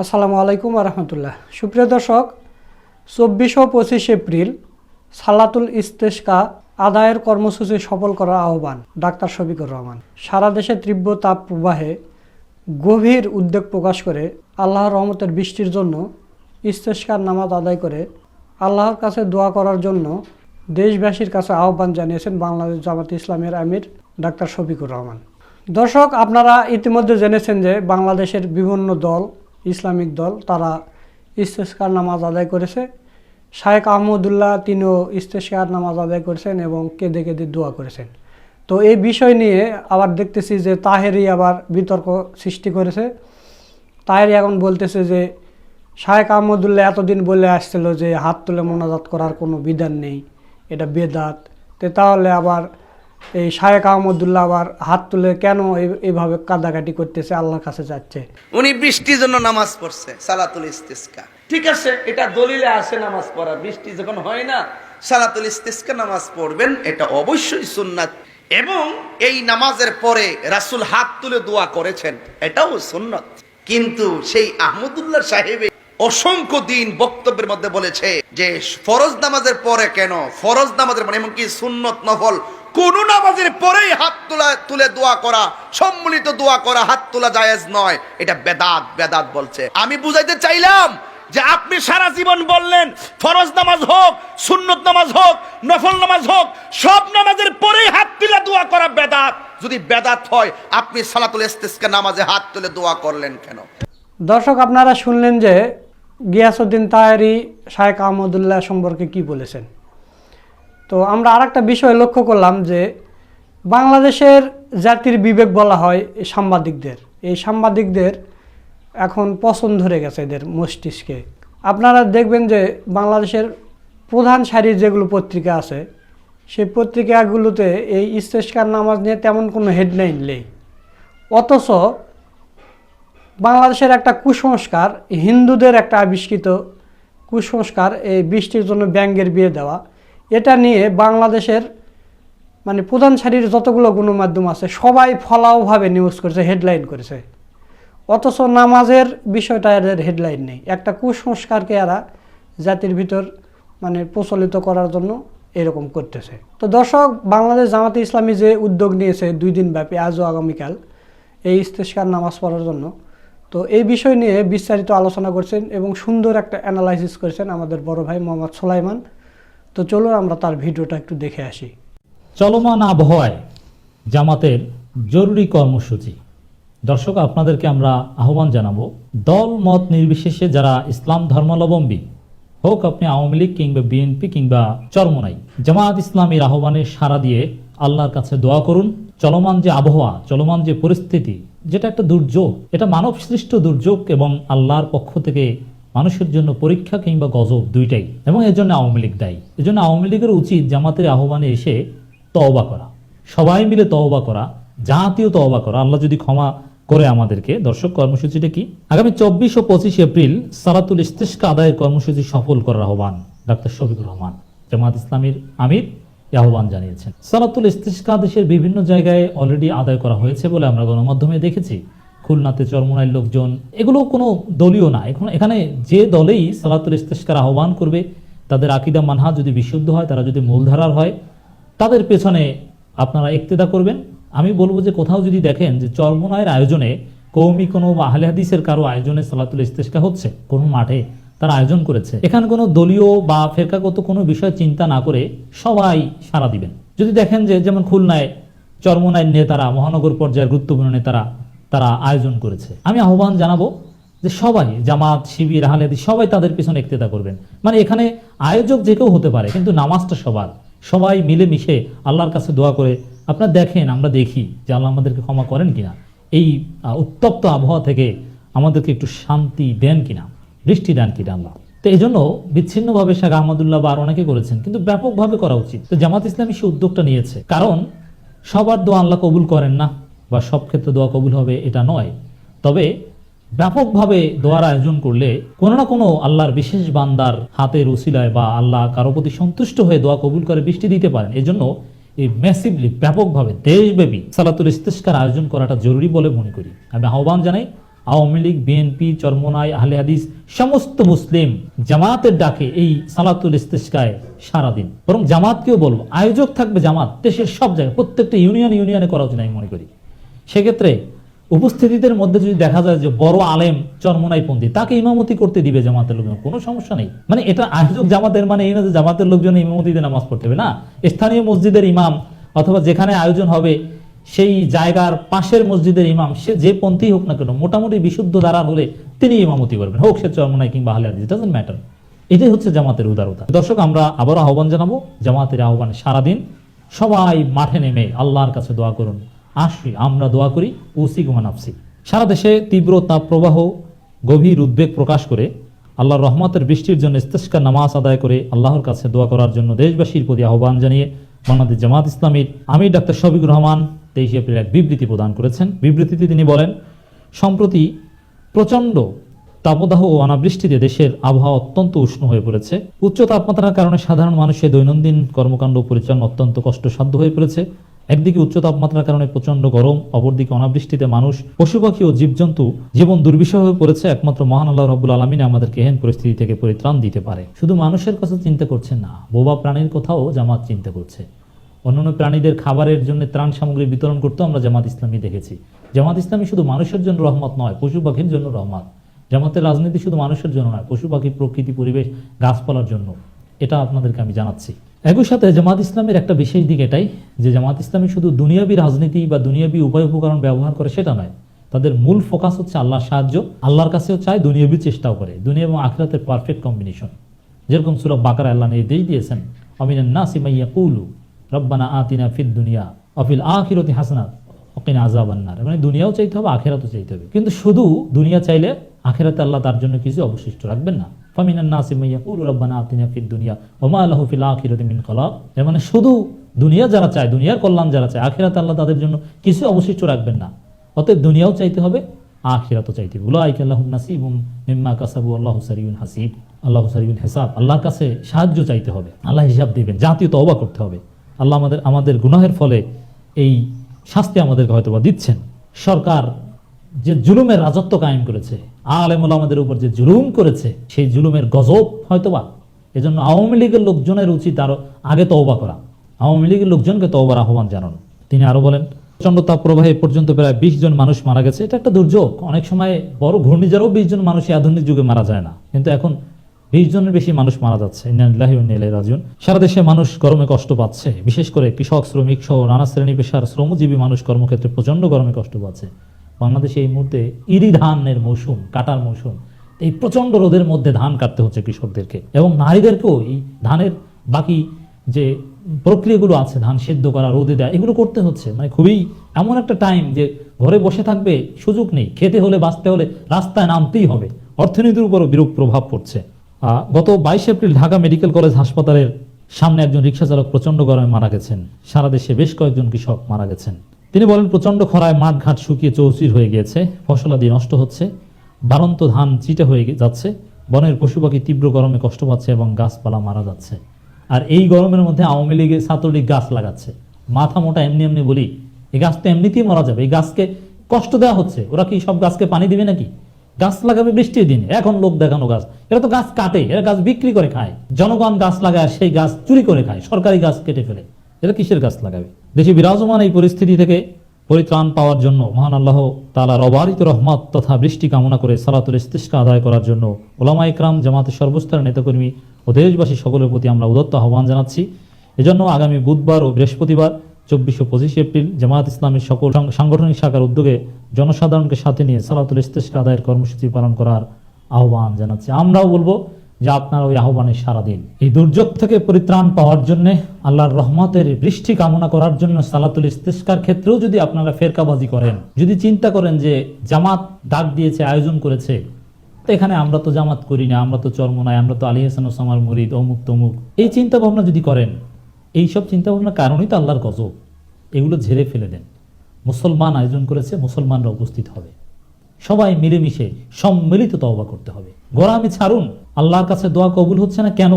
আসসালামু আলাইকুম রহমতুল্লাহ সুপ্রিয় দর্শক, চব্বিশ ও পঁচিশ এপ্রিল সালাতুল ইস্তেস্কা আদায়ের কর্মসূচি সফল করার আহ্বান ডাক্তার শফিকুর রহমান। সারা দেশে তীব্র তাপ প্রবাহে গভীর উদ্বেগ প্রকাশ করে আল্লাহর রহমতের বৃষ্টির জন্য ইস্তেস্কার নামাজ আদায় করে আল্লাহর কাছে দোয়া করার জন্য দেশবাসীর কাছে আহ্বান জানিয়েছেন বাংলাদেশ জামাত ইসলামের আমির ডাক্তার শফিকুর রহমান। দর্শক, আপনারা ইতিমধ্যে জেনেছেন যে বাংলাদেশের বিভিন্ন দল ইসলামিক দল, তারা ইস্তেস্কার নামাজ আদায় করেছে। শায়েক আহমদুল্লাহ তিনিও ইস্তেস্কার নামাজ আদায় করেছেন এবং কেঁদে কেঁদে দোয়া করেছেন। তো এই বিষয় নিয়ে আবার দেখতেছি যে তাহেরি আবার বিতর্ক সৃষ্টি করেছে। তাহেরি এখন বলতেছে যে শায়েক আহমদুল্লাহ এতদিন বলে আসছিল যে হাত তুলে মোনাজাত করার কোনো বিধান নেই, এটা বেদাত। তো তাহলে আবার এই শায়েক আহমদুল্লাহ আবার হাত তুলে কেন এইভাবে কাদাকাটি করতেছে? আল্লাহর কাছে যাচ্ছে। উনি বৃষ্টির জন্য নামাজ পড়ছে সালাতুল ইস্তিসকা। ঠিক আছে এটা দলিলে আসে নামাজ পড়া। বৃষ্টি যখন হয় না সালাতুল ইস্তিসকা নামাজ পড়বেন এটা অবশ্যই সুন্নাত। এবং এই নামাজের পরে রাসূল হাত তুলে দোয়া করেছেন এটাও সুন্নাত। কিন্তু সেই আহমদুল্লাহ সাহেব অসংখ্য দিন বক্তব্যের মধ্যে বলেছে যে ফরজ নামাজের পরে কেন? ফরজ নামাজের মানে এমনকি সুন্নত নফল কোন নামাজের পরেই হাত তোলা, তুলে দোয়া করা, সম্মিলিত দোয়া করা হাত তোলা জায়েজ নয়। এটা বেদাত বেদাত বলছে। আমি বুঝাইতে চাইলাম যে আপনি সারা জীবন বললেন, ফরজ নামাজ হোক, সুন্নত নামাজ হোক, নফল নামাজ হোক, সব নামাজের পরেই হাত তুলে দোয়া করা বেদাত। যদি বেদাত হয়, আপনি সালাতুল ইস্তিসকা নামাজে হাত তুলে দোয়া করলেন কেন? দর্শক, আপনারা শুনলেন যে গিয়াসুদ্দিন তাহেরি শায়েক আহমদুল্লাহ সম্পর্কে কি বলেছেন? তো আমরা আরেকটা বিষয় লক্ষ্য করলাম যে বাংলাদেশের জাতির বিবেক বলা হয় এই সাংবাদিকদের। এই সাংবাদিকদের এখন পছন্দ ধরে গেছে এদের মস্তিষ্কে। আপনারা দেখবেন যে বাংলাদেশের প্রধান সারির যেগুলো পত্রিকা আছে, সেই পত্রিকাগুলোতে এই ইস্তেস্কার নামাজ নিয়ে তেমন কোনো হেডলাইন নেই। অথচ বাংলাদেশের একটা কুসংস্কার, হিন্দুদের একটা আবিষ্কৃত কুসংস্কার এই বৃষ্টির জন্য ব্যাঙ্গের বিয়ে দেওয়া এটা নিয়ে বাংলাদেশের মানে প্রধান সারির যতগুলো গণমাধ্যম আছে, সবাই ফলাওভাবে নিউজ করেছে হেডলাইন করেছে। অথচ নামাজের বিষয়টা এদের হেডলাইন নেই। একটা কুসংস্কারকে এরা জাতির ভিতর মানে প্রচলিত করার জন্য এরকম করতেছে। তো দর্শক, বাংলাদেশ জামাতে ইসলামী যে উদ্যোগ নিয়েছে দুই দিন ব্যাপী, আজও আগামীকাল, এই ইস্তেস্কার নামাজ পড়ার জন্য, তো এই বিষয় নিয়ে বিস্তারিত আলোচনা করছেন এবং সুন্দর একটা অ্যানালাইসিস করেছেন আমাদের বড় ভাই মোহাম্মদ সোলাইমান। তো চলো আমরা তার ভিডিওটা একটু দেখে আসি। চলমান আবহাওয়ায় জামাতের জরুরি কর্মসূচি। দর্শক, আপনাদেরকে আমরা আহ্বান জানাব, দল মত নির্বিশেষে যারা ইসলাম ধর্মাবলম্বী, হোক আপনি আওয়ামী লীগ কিংবা বিএনপি কিংবা চরমনাই জামাত ইসলামীর আহ্বানে সাড়া দিয়ে আল্লাহর কাছে দোয়া করুন। চলমান যে আবহাওয়া, চলমান যে পরিস্থিতি, যেটা একটা দুর্যোগ, এটা মানব সৃষ্ট দুর্যোগ এবং আল্লাহর পক্ষ থেকে মানুষের জন্য পরীক্ষা কিংবা গজব দুইটাই এবং এর জন্য আওয়ামী লীগ দায়ী। এজন্য আওয়ামী লীগের উচিত জামাতের আহ্বানে এসে তওবা করা। সবাই মিলে তওবা করা, জাতীয় তওবা করা। আল্লাহ যদি ক্ষমা করে আমাদেরকে, দর্শক, কর্মসূচিটা কি? আগামী চব্বিশ ও পঁচিশ এপ্রিল সালাতুল ইস্তেস্কা আদায়ের কর্মসূচি সফল করার আহ্বান ডাক্তার শফিকুর রহমান, জামাত ইসলামীর আমির আহ্বান জানিয়েছেন। সালাতুল ইস্তেস্কা দেশের বিভিন্ন জায়গায় অলরেডি আদায় করা হয়েছে বলে আমরা গণমাধ্যমে দেখেছি। খুলনাতে চরমোনাইয়ের লোকজন এগুলো কোনো দলীয় না। এখন এখানে যে দলেই সালাতুল ইস্তেস্কার আহ্বান করবে, তাদের আকিদা মানহা যদি বিশুদ্ধ হয়, তারা যদি মূলধারার হয়, তাদের পেছনে আপনারা একতেদা করবেন। আমি বলব যে কোথাও যদি দেখেন যে চরমোনায়ের আয়োজনে কৌমি কোনো আহলে হাদিসের কারও আয়োজনে সালাতুল ইস্তেস্কা হচ্ছে, কোনো মাঠে তারা আয়োজন করেছে। এখানে কোনো দলীয় বা ফেরকাগত কোনো বিষয় চিন্তা না করে সবাই সাড়া দিবেন। যদি দেখেন যে যেমন খুলনায় চরমোনায়ের নেতারা, মহানগর পর্যায়ের গুরুত্বপূর্ণ নেতারা তারা আয়োজন করেছে। আমি আহ্বান জানাব যে সবাই, জামাত, শিবির, আহলেদি সবাই তাদের পিছনে ইক্তেদা করবেন। মানে এখানে আয়োজক যে কেউ হতে পারে, কিন্তু নামাজটা সবার। সবাই মিলেমিশে আল্লাহর কাছে দোয়া করে, আপনারা দেখেন, আমরা দেখি যে আল্লাহ আমাদেরকে ক্ষমা করেন কিনা। এই উত্তপ্ত আবহাওয়া থেকে আমাদেরকে একটু শান্তি দেন কিনা বৃষ্টি দেন কিনা আল্লাহ। তো এই জন্য বিচ্ছিন্নভাবে শেখ আহমদুল্লাহ বা অনেকে করেছেন, কিন্তু ব্যাপকভাবে করা উচিত। তো জামাত ইসলামী সে উদ্যোগটা নিয়েছে। কারণ সবার দোয়া আল্লাহ কবুল করেন না। বা সব ক্ষেত্রে দোয়া কবুল হবে, এটা নয়। তবে ব্যাপকভাবে দোয়ার আয়োজন করলে কোনো না কোনো আল্লাহর বিশেষ বান্দার হাতের উসিলায় বা আল্লাহ কারও প্রতি সন্তুষ্ট হয়ে দোয়া কবুল করে বৃষ্টি দিতে পারেন। এজন্য এই ম্যাসিভলি ব্যাপকভাবে দেশব্যাপী সালাতুল ইস্তেস্কার আয়োজন করাটা জরুরি বলে মনে করি। আমি আহ্বান জানাই আওয়ামী লীগ বিএনপি চরমনাই, আহলে হাদিস, সমস্ত মুসলিম জামাতের ডাকে এই সালাতুল ইস্তেস্কায় সারাদিন বরং জামাতকেও বলব, আয়োজক থাকবে জামাত, দেশের সব জায়গায়, প্রত্যেকটা ইউনিয়ন ইউনিয়নে করা উচিত আমি মনে করি। সেক্ষেত্রে উপস্থিতিদের মধ্যে যদি দেখা যায় যে বড় আলেম চরমনাই পন্থী, তাকে ইমামতি করতে দিবে জামাতের লোকজন, কোনো সমস্যা নেই। মানে এটা আয়োজক জামাতের মানে এই না যে জামাতের লোকজন ইমামতিতে নামাজ পড়তে হবে না। স্থানীয় মসজিদের ইমাম অথবা যেখানে আয়োজন হবে, সেই জায়গার পাশের মসজিদের ইমাম, সে যে পন্থী হোক না কেন, মোটামুটি বিশুদ্ধ দ্বারা হলে তিনি ইমামতি করবেন। হোক সে চরমনাই কিংবা আহলে হাদিস ডাজন্ট ম্যাটার এটাই হচ্ছে জামাতের উদারতা। দর্শক, আমরা আবারও আহ্বান জানাব, জামাতের আহ্বান সারাদিন সবাই মাঠে নেমে আল্লাহর কাছে দোয়া করুন। আসি, আমরা দোয়া করি উসি গুমানাফসি সারা দেশে তীব্র তাপ প্রবাহ গভীর উদ্বেগ প্রকাশ করে আল্লাহর রহমতের বৃষ্টির জন্য ইস্তেস্কার নামাজ আদায় করে আল্লাহর কাছে দোয়া করার জন্য দেশবাসীর প্রতি আহ্বান জানিয়ে বাংলাদেশ জামাত ইসলামীর আমির ডাক্তার শফিকুর রহমান তেইশে এপ্রিল এক বিবৃতি প্রদান করেছেন। বিবৃতিতে তিনি বলেন, সম্প্রতি প্রচণ্ড তাপদাহ ও অনাবৃষ্টিতে দেশের আবহাওয়া অত্যন্ত উষ্ণ হয়ে পড়েছে। উচ্চ তাপমাত্রার কারণে সাধারণ মানুষের দৈনন্দিন কর্মকাণ্ড পরিচালনা অত্যন্ত কষ্টসাধ্য হয়ে পড়েছে। একদিকে উচ্চ তাপমাত্রার কারণে প্রচণ্ড গরম, অপরদিকে অনাবৃষ্টিতে মানুষ পশু পাখি ও জীবজন্তু জীবন দুর্বিষহ হয়ে পড়েছে। একমাত্র মহান আল্লাহ রব্বুল আলমিন আমাদেরকে এহেন পরিস্থিতি থেকে পরিত্রাণ দিতে পারে। শুধু মানুষের কথা চিন্তা করছে না, বোবা প্রাণীর কথাও জামাত চিন্তা করছে। অন্যান্য প্রাণীদের খাবারের জন্য ত্রাণ সামগ্রী বিতরণ করতেও আমরা জামাত ইসলামী দেখেছি। জামাত ইসলামী শুধু মানুষের জন্য রহমত নয় পশু পাখির জন্য রহমত। জামাতের রাজনীতি শুধু মানুষের জন্য নয় পশু পাখি প্রকৃতি, পরিবেশ, গাছপালার জন্য। এটা আপনাদেরকে আমি জানাচ্ছি। একই সাথে জামাত ইসলামের একটা বিশেষ দিক এটাই যে জামাত ইসলামী শুধু দুনিয়াবী রাজনীতি বা দুনিয়াবী উপায় উপকরণ ব্যবহার করে সেটা নয়। তাদের মূল ফোকাস হচ্ছে আল্লাহর সাহায্য, আল্লাহর কাছেও চায় দুনিয়াবি চেষ্টাও করে, দুনিয়া এবং আখরাতের পারফেক্ট কম্বিনেশন যেরকম সুরব বাকার আল্লাহ নির্দেশ দিয়েছেন অমিনান নাসিমাইয়া কুলু রব্বানা আতিনা ফিদ দুনিয়া অফিল আখিরতি হাসনাত ওকিনা আজাবান্নার মানে দুনিয়াও চাইতে হবে, আখেরাতও চাইতে হবে। কিন্তু শুধু দুনিয়া চাইলে আখেরাতে আল্লাহ তার জন্য কিছু অবশিষ্ট রাখবেন না। রব্বানা আতিনা ফিদ দুনিয়া ওমা ফিল আখিরতি মিন খলাক এর মানে শুধু দুনিয়া যারা চায়, দুনিয়ার কল্যাণ যারা চায়, আখেরাতে আল্লাহ তাদের জন্য কিছু অবশিষ্ট রাখবেন না। অতএব দুনিয়াও চাইতে হবে, আখিরাতও চাইতে হবে। উলাইকা আল্লাহুম নাসিবুম মিম্মা কাসাবু আল্লাহু সারিউন হাসিব। আল্লাহু সারিউন হিসাব। আল্লাহর কাছে সাহায্য চাইতে হবে। আল্লাহ হিসাব দিবেন, জাতীয় তওবা করতে হবে। আল্লাহ আমাদের আমাদের গুনাহের ফলে এই শাস্তি আমাদেরকে হয়তোবা দিচ্ছেন। সরকার যে জুলুমের রাজত্ব কায়েম করেছে, আলেমুল আমাদের উপর যে জুলুম করেছে, সেই জুলুমের গজব হয়তোবা। এজন্য আওয়ামী লীগের লোকজনের উচিত আরও আগে তওবা করা। আওয়ামী লীগের লোকজনকে তওবার আহ্বান জানানো। তিনি আরও বলেন প্রচণ্ড তাপ প্রবাহে পর্যন্ত প্রায় বিশ জন মানুষ মারা গেছে। এটা একটা দুর্যোগ। অনেক সময় বড় ঘূর্ণিঝড়ও বিশ জন মানুষ আধুনিক যুগে মারা যায় না। কিন্তু এখন বিশ জনের বেশি মানুষ মারা যাচ্ছে। সারা দেশে মানুষ গরমে কষ্ট পাচ্ছে। বিশেষ করে কৃষক, শ্রমিক সহ নানা শ্রেণি পেশার শ্রমজীবী মানুষ কর্মক্ষেত্রে প্রচণ্ড গরমে কষ্ট পাচ্ছে। বাংলাদেশে এই মুহূর্তে ইরি ধানের মৌসুম কাটার মৌসুম, এই প্রচণ্ড রোদের মধ্যে ধান কাটতে হচ্ছে কৃষকদেরকে। এবং নারীদেরকেও এই ধানের বাকি যে প্রক্রিয়াগুলো আছে, ধান সেদ্ধ করা, রোদে দেওয়া, এগুলো করতে হচ্ছে। মানে খুবই এমন একটা টাইম যে ঘরে বসে থাকবে, সুযোগ নেই। খেতে হলে, বাঁচতে হলে রাস্তায় নামতেই হবে। অর্থনীতির উপরও বিরূপ প্রভাব পড়ছে। গত বাইশ এপ্রিল ঢাকা মেডিকেল কলেজ হাসপাতালের সামনে একজন রিক্সা চালক প্রচণ্ড গরমে মারা গেছেন। সারা দেশে বেশ কয়েকজন কৃষক মারা গেছেন। তিনি বলেন প্রচণ্ড খরায় মাঠঘাট শুকিয়ে চৌচির হয়ে গিয়েছে, ফসলাদি নষ্ট হচ্ছে বারন্ত ধান চিটে হয়ে যাচ্ছে, বনের পশু পাখি তীব্র গরমে কষ্ট পাচ্ছে এবং গাছপালা মারা যাচ্ছে। আর এই গরমের মধ্যে আওয়ামী লীগের ছাত্রলীগ গাছ লাগাচ্ছে। মাথা মোটা এমনি এমনি বলি, এই গাছ তো এমনিতেই মারা যাবে, এই গাছকে কষ্ট দেওয়া হচ্ছে, ওরা কি সব গাছকে পানি দিবে নাকি? গাছ লাগাবে বৃষ্টির দিনে, এখন লোক দেখানো গাছ, এরা তো গাছ কাটে, এরা গাছ বিক্রি করে খায়। জনগণ গাছ লাগায়, সেই গাছ চুরি করে খায়, সরকারি গাছ কেটে ফেলে, এরা কিসের গাছ লাগাবে? দেশে বিরাজমান এই পরিস্থিতি থেকে পরিত্রাণ পাওয়ার জন্য মহান আল্লাহ তালার অবারিত রহমত তথা বৃষ্টি কামনা করে সালাতুল ইস্তিস্কা আদায় করার জন্য ওলামা ইকরাম জামাতের সর্বস্তরের নেতাকর্মী ও দেশবাসী সকলের প্রতি আমরা উদত্ত আহ্বান জানাচ্ছি। এজন্য আগামী বুধবার ও বৃহস্পতিবার, চব্বিশ পঁচিশে এপ্রিল জামাত ইসলামের সকল সাংগঠনিক শাখার উদ্যোগে জনসাধারণকে সাথে নিয়ে সালাতুল ইস্তিস্কা আদায়ের কর্মসূচি পালন করার আহ্বান জানাচ্ছি। আমরাও বলব যে আপনার ওই আহ্বানে সারা দিন এই দুর্যোগ থেকে পরিত্রাণ পাওয়ার জন্য আল্লাহর রহমতের বৃষ্টি কামনা করার জন্য সালাতুল ইস্তিস্কার ক্ষেত্রেও যদি আপনারা ফেরকাবাজি করেন, যদি চিন্তা করেন যে জামাত ডাক দিয়েছে, আয়োজন করেছে, তো এখানে আমরা তো জামাত করি না, আমরা তো চর্মনায় আমরা তো আলী হাসান ওসামার মুরিদ, অমুক তমুক। এই চিন্তা ভাবনা যদি করেন এই সব চিন্তা ভাবনার কারণেই তো আল্লাহর গজব। এগুলো ঝেড়ে ফেলে দেন। মুসলমান আয়োজন করেছে, মুসলমানরা উপস্থিত হবে। সবাই মিলেমিশে সম্মিলিত তওবা করতে হবে। গোড়ামি ছাড়ুন। আল্লাহর কাছে দোয়া কবুল হচ্ছে না কেন?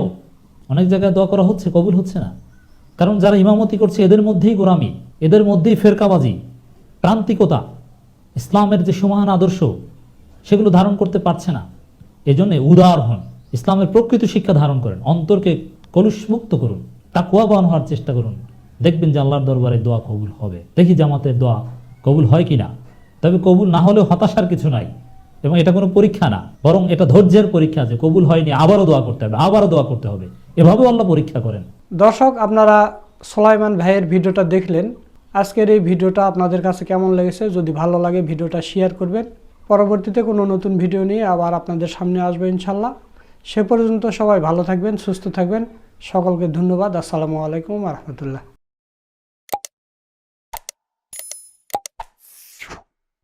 অনেক জায়গায় দোয়া করা হচ্ছে, কবুল হচ্ছে না। কারণ যারা ইমামতি করছে, এদের মধ্যেই গোরামি এদের মধ্যেই ফেরকাবাজি। প্রান্তিকতা, ইসলামের যে সমান আদর্শ, সেগুলো ধারণ করতে পারছে না। এজন্য উদার হন। ইসলামের প্রকৃত শিক্ষা ধারণ করেন। অন্তরকে কলুষমুক্ত করুন। তা তাকুয়াবান হওয়ার চেষ্টা করুন। দেখবেন যে আল্লাহর দরবারে দোয়া কবুল হবে। দেখি জামাতের দোয়া কবুল হয় কিনা। তবে কবুল না হলেও হতাশার কিছু নাই। এবং এটা কোনো পরীক্ষা না। বরং এটা ধৈর্যের পরীক্ষা আছে কবুল হয়নি, আবারও দোয়া করতে হবে, আবারও দোয়া করতে হবে। এভাবেও আল্লাহ পরীক্ষা করেন। দর্শক, আপনারা সোলাইমান ভাইয়ের ভিডিওটা দেখলেন। আজকের এই ভিডিওটা আপনাদের কাছে কেমন লেগেছে? যদি ভালো লাগে ভিডিওটা শেয়ার করবেন। পরবর্তীতে কোনো নতুন ভিডিও নিয়ে আবার আপনাদের সামনে আসবে ইনশাল্লাহ সে পর্যন্ত সবাই ভালো থাকবেন, সুস্থ থাকবেন। সকলকে ধন্যবাদ। আসসালামু আলাইকুম রহমতুল্লাহ।